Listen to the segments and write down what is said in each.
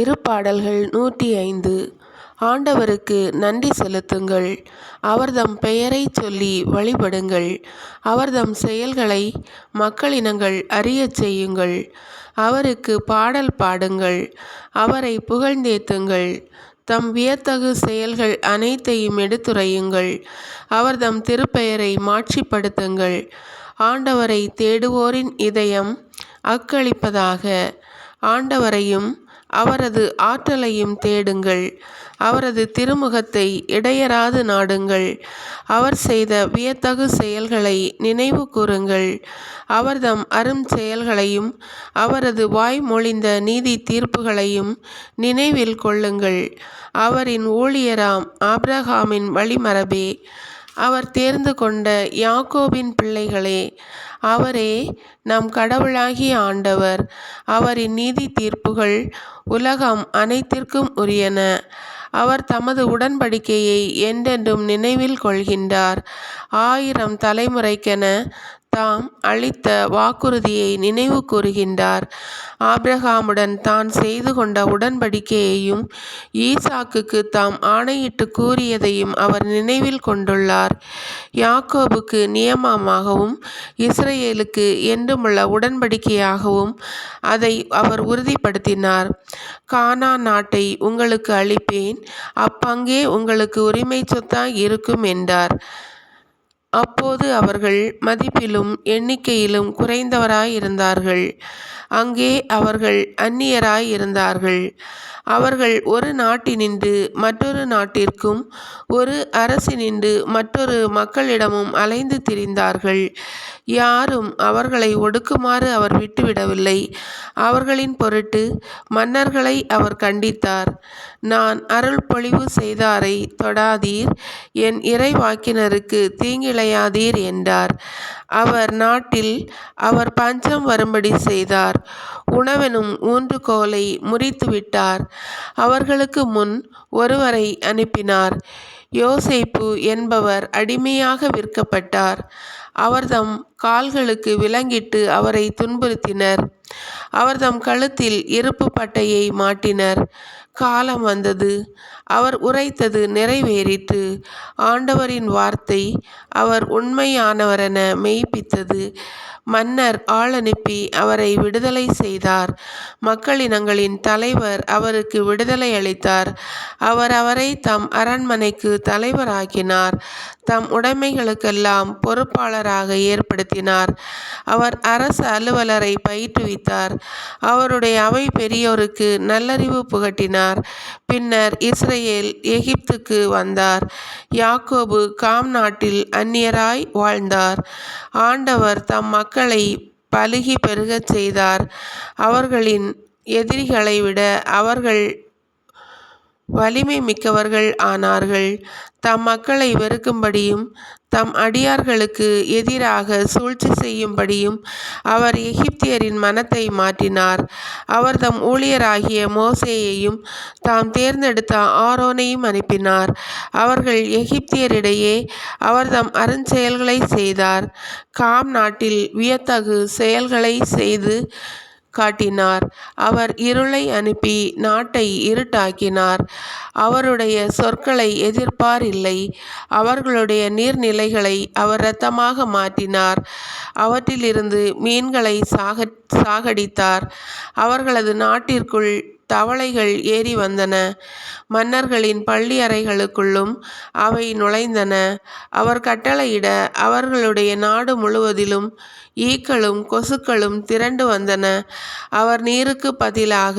திருப்பாடல்கள் நூற்றி ஐந்து. ஆண்டவருக்கு நன்றி செலுத்துங்கள். அவர்தம் பெயரைச் சொல்லி வழிபடுங்கள். அவர்தம் செயல்களை மக்களினங்கள் அறியச் செய்யுங்கள். அவருக்கு பாடல் பாடுங்கள். அவரை புகழ்ந்தேத்துங்கள். தம் வியத்தகு செயல்கள் அனைத்தையும் எடுத்துரையுங்கள். அவர்தம் திருப்பெயரை மாட்சிப்படுத்துங்கள். ஆண்டவரை தேடுவோரின் இதயம் அக்களிப்பதாக. ஆண்டவரையும் அவரது ஆற்றலையும் தேடுங்கள். அவரது திருமுகத்தை இடையராது நாடுங்கள். அவர் செய்த வியத்தகு செயல்களை நினைவு கூறுங்கள். அவர்தம் அரும் செயல்களையும் அவரது வாய்மொழிந்த நீதி தீர்ப்புகளையும் நினைவில் கொள்ளுங்கள். அவரின் ஊழியராம் ஆப்ரஹாமின் வழிமரபே. அவர் தேர்ந்து கொண்ட யாக்கோபின் பிள்ளைகளே அவரே நம் கடவுளாகிய ஆண்டவர். அவரின் நீதி தீர்ப்புகள் உலகம் அனைத்திற்கும் உரியன. அவர் தமது உடன்படிக்கையை என்றென்றும் நினைவில் கொள்கின்றார். ஆயிரம் தலைமுறைக்கென தாம் அளித்த வாக்குறுதியை நினைவு கூறுகின்றார். ஆப்ரஹாமுடன் தான் செய்து கொண்ட உடன்படிக்கையையும் ஈசாக்குக்கு தாம் ஆணையிட்டு கூறியதையும் அவர் நினைவில் கொண்டுள்ளார். யாக்கோபுக்கு நியமமாகவும் இஸ்ரேலுக்கு என்றுமுள்ள உடன்படிக்கையாகவும் அதை அவர் உறுதிப்படுத்தினார். கானா நாட்டை உங்களுக்கு அளிப்பேன் அப்பங்கே உங்களுக்கு உரிமை சொத்தாய் இருக்கும் என்றார். அப்போது அவர்கள் மதிப்பிலும் எண்ணிக்கையிலும் குறைந்தவராயிருந்தார்கள். அங்கே அவர்கள் அந்நியராயிருந்தார்கள். அவர்கள் ஒரு நாட்டினின்று மற்றொரு நாட்டிற்கும் ஒரு அரசினின்று மற்றொரு மக்களிடமும் அலைந்து திரிந்தார்கள். யாரும் அவர்களை ஒடுக்குமாறு அவர் விட்டுவிடவில்லை. அவர்களின் பொருட்டு மன்னர்களை அவர் கண்டித்தார். நான் அருள் பொழிவு செய்தாரை தொடாதீர். என் இறைவாக்கினருக்கு தீங்கிழையாதீர் என்றார். அவர் நாட்டில் அவர் பஞ்சம் வரும்படி செய்தார். உணவெனும் ஊன்றுகோலை முறித்துவிட்டார் அவர்களுக்கு முன் ஒருவரை அனுப்பினார். யோசேப்பு என்பவர் அடிமையாக விற்கப்பட்டார். அவர்தம் கால்களுக்கு விலங்கிட்டு அவரை துன்புறுத்தினர். அவர்தம் கழுத்தில் இருப்பு பட்டையை மாட்டினர். காலம் வந்தது. அவர் உரைத்தது நிறைவேறிற்று. ஆண்டவரின் வார்த்தை அவர் உண்மையானவரென மெய்ப்பித்தது. மன்னர் ஆளனுப்பி அவரை விடுதலை செய்தார். மக்களினங்களின் தலைவர் அவருக்கு விடுதலை அளித்தார். அவர் அவரை தம் அரண்மனைக்கு தலைவராக்கினார். தம் உடைமைகளுக்கெல்லாம் பொறுப்பாளராக ஏற்படுத்தினார். அவர் அரசு அலுவலரை பயிற்றுவித்தார். அவருடைய அவை பெரியோருக்கு நல்லறிவு புகட்டினார். பின்னர் இஸ்ரேல் எகிப்துக்கு வந்தார். யாக்கோபு காம் நாட்டில் அந்நியராய் வாழ்ந்தார். ஆண்டவர் தம் மக்கள் மக்களை பலுகி பெருகச் செய்தார். அவர்களின் எதிரிகளை விட அவர்கள் வலிமை மிக்கவர்கள் ஆனார்கள். தம் மக்களை வெறுக்கும்படியும் தம் அடியார்களுக்கு எதிராக சூழ்ச்சி செய்யும்படியும் அவர் எகிப்தியரின் மனத்தை மாற்றினார். அவர் தம் ஊழியராகிய மோசேயையும் தாம் தேர்ந்தெடுத்த ஆரோனையும் அனுப்பினார். அவர்கள் எகிப்தியரிடையே அவர் தம் அருஞ்செயல்களை செய்தார். காம் நாட்டில் வியத்தகு செயல்களை செய்து காட்டினார். அவர் இருளை அனுப்பி நாட்டை இருட்டாக்கினார். அவருடைய சொற்களை எதிர்ப்பார் இல்லை. அவர்களுடைய நீர்நிலைகளை அவர் இரத்தமாக மாற்றினார். அவற்றிலிருந்து மீன்களை சாக சாகடித்தார். அவர்களது நாட்டிற்குள் தவளைகள் ஏறி வந்தன. மன்னர்களின் பள்ளி அறைகளுக்குள்ளும் அவை நுழைந்தன. அவர் கட்டளையிட அவர்களுடைய நாடு முழுவதிலும் ஈக்களும் கொசுக்களும் திரண்டு வந்தன. அவர் நீருக்கு பதிலாக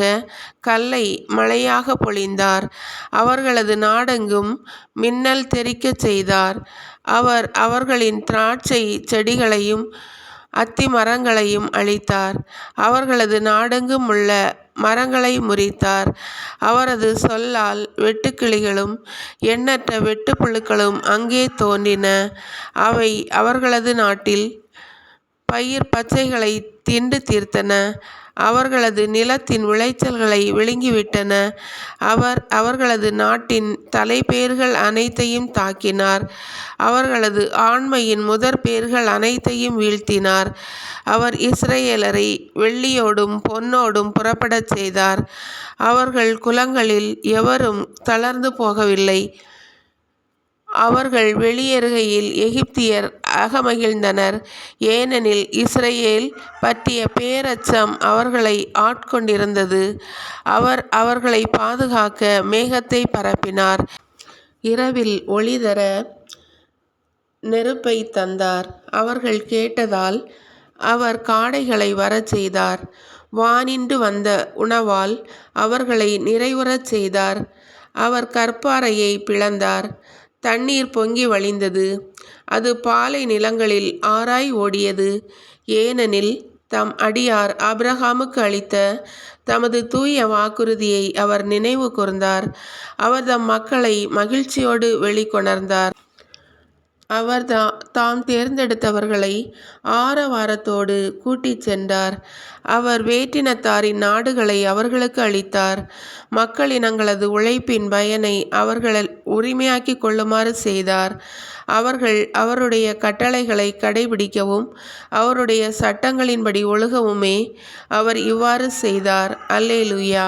கல்லை மழையாக பொழிந்தார். அவர்களது நாடெங்கும் மின்னல் தெறிக்கச் செய்தார். அவர் அவர்களின் திராட்சை செடிகளையும் அத்தி மரங்களையும் அழித்தார். அவர்களது நாடெங்கும் உள்ள மரங்களை முறித்தார். அவரது சொல்லால் வெட்டுக்கிளிகளும் எண்ணற்ற வெட்டுப்புழுக்களும் அங்கே தோன்றின. அவை அவர்களது நாட்டில் பயிர் பச்சைகளை தின்று தீர்த்தன. அவர்களது நிலத்தின் விளைச்சல்களை விழுங்கிவிட்டன. அவர் அவர்களது நாட்டின் தலைப்பேர்கள் அனைத்தையும் தாக்கினார். அவர்களது ஆண்மையின் முதற் பேர்கள் அனைத்தையும் வீழ்த்தினார். அவர் இஸ்ரேலரை வெள்ளியோடும் பொன்னோடும் புறப்படச் செய்தார். அவர்கள் குலங்களில் எவரும் தளர்ந்து போகவில்லை. அவர்கள் வெளியேறுகையில் எகிப்தியர் அகமகிழ்ந்தனர். ஏனெனில் இஸ்ரேல் பற்றிய பேரச்சம் அவர்களை ஆட்கொண்டிருந்தது. அவர் அவர்களை பாதுகாக்க மேகத்தை பரப்பினார். இரவில் ஒளிதர நெருப்பை தந்தார். அவர்கள் கேட்டதால் அவர் காடைகளை வரச் செய்தார். வானின்று வந்த உணவால் அவர்களை நிறைவுறச் செய்தார். அவர் கற்பாறையை பிளந்தார். தண்ணீர் பொங்கி வழிந்தது. அது பாலை நிலங்களில் ஆராய் ஓடியது. ஏனெனில் தம் அடியார் அப்ரஹாமுக்கு அளித்த தமது தூய வாக்குறுதியை அவர் நினைவு கூர்ந்தார். அவர் தம் மக்களை மகிழ்ச்சியோடு வெளிக்கொணர்ந்தார். அவர் தா தாம் தேர்ந்தெடுத்தவர்களை ஆரவாரத்தோடு கூட்டிச் சென்றார். அவர் வேற்றினத்தாரின் நாடுகளை அவர்களுக்கு அளித்தார். மக்களினங்களது உழைப்பின் பயனை அவர்கள் உரிமையாக்கிக் கொள்ளுமாறு செய்தார். அவர்கள் அவருடைய கட்டளைகளை கடைபிடிக்கவும் அவருடைய சட்டங்களின்படி ஒழுகவுமே அவர் இவ்வாறு செய்தார். அல்லேலுயா!